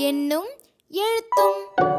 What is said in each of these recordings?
என்னும் எழுத்தும்.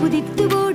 குதித்து போ